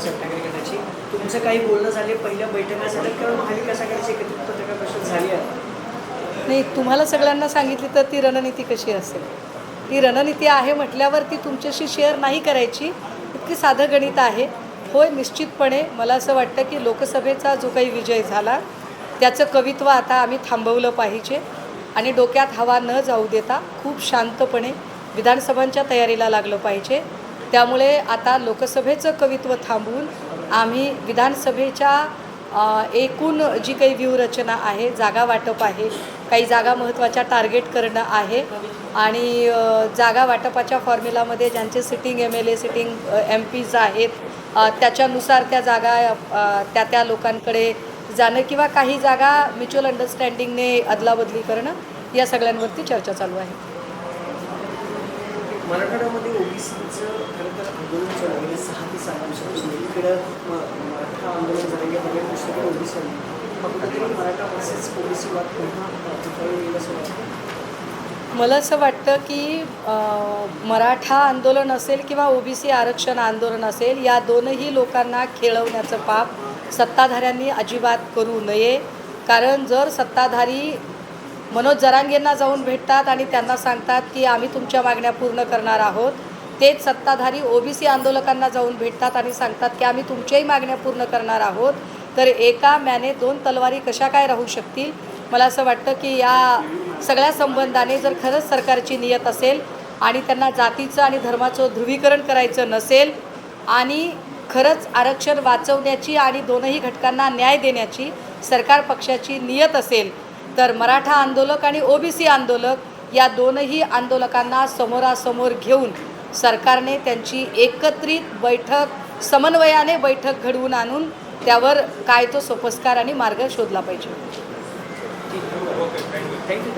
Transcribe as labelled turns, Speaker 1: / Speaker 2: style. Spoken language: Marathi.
Speaker 1: बाळासाहेब ठाकरे गटाची तुमचं काही बोलणं झाले पहिल्या बैठका झाल्या किंवा महाविकास आघाडीची एकत्रित पत्रकार परिषद झाली आहे?
Speaker 2: नाही तुम्हाला सगळ्यांना सांगितली तर ती रणनीती कशी असेल? ती रणनीती आहे म्हटल्यावर ती तुमच्याशी शेअर नाही करायची. इतकी साधं गणित आहे. होय निश्चितपणे मला असं वाटतं की लोकसभेचा जो काही विजय झाला त्याचं कवित्व आता आम्ही थांबवलं पाहिजे आणि डोक्यात हवा न जाऊ देता खूप शांतपणे विधानसभांच्या तयारीला लागलं पाहिजे. त्यामुळे आता लोकसभेचं कवित्व थांबवून आम्ही विधानसभेच्या एकूण जी काही व्यूहरचना आहे जागा वाटप आहे काही जागा महत्त्वाच्या टार्गेट करणं आहे आणि जागा वाटपाच्या फॉर्म्युलामध्ये ज्यांचे sitting M L A sitting M Ps आहेत त्याच्यानुसार त्या जागा त्या त्या लोकांकडे जाणं किंवा काही जागा म्युच्युअल अंडरस्टँडिंगने अदलाबदली करणं या सगळ्यांवरती चर्चा चालू आहे.
Speaker 1: मराठवाड्यामध्ये ओबीसीचं खरं तर आंदोलन चालू आहे. गेले सहा ते सात दिवसापासून इकडं म- मराठा आंदोलन झालं. या बघायला दुसरीकडे ओबीसी कुठेतरी मराठा वर्सेस ओबीसी वाद पुन्हा उतरवला येईल असं वाटतं
Speaker 2: मला असं वाटतं की मराठा आंदोलन असेल किंवा ओबीसी आरक्षण आंदोलन असेल या दोनही लोकांना खेळवण्याचं पाप सत्ताधाऱ्यांनी अजिबात करू नये. कारण जर सत्ताधारी मनोज जरांगेंना जाऊन भेटतात आणि त्यांना सांगतात की आम्ही तुमच्या मागण्या पूर्ण करणार आहोत. तेच सत्ताधारी ओबीसी आंदोलकांना जाऊन भेटतात आणि सांगतात की आम्ही तुमच्याही मागण्या पूर्ण करणार आहोत. तर एका मॅने दोन तलवारी कशा काय राहू शकतील? मला असं वाटतं की या सगळ्या संबंधाने जर खरंच सरकारची नियत असेल आणि त्यांना जातीचं आणि धर्माचं ध्रुवीकरण करायचं नसेल आणि खरंच आरक्षण वाचवण्याची आणि दोनही घटकांना न्याय देण्याची सरकार पक्षाची नियत असेल तर मराठा आंदोलक आणि ओबीसी आंदोलक या दोनही आंदोलकांना समोरासमोर घेऊन सरकारने त्यांची एकत्रित बैठक समन्वयाने बैठक घडवून आणून त्यावर काय तो सोपस्कार आणि मार्ग शोधला पाहिजे.
Speaker 1: थँक्यू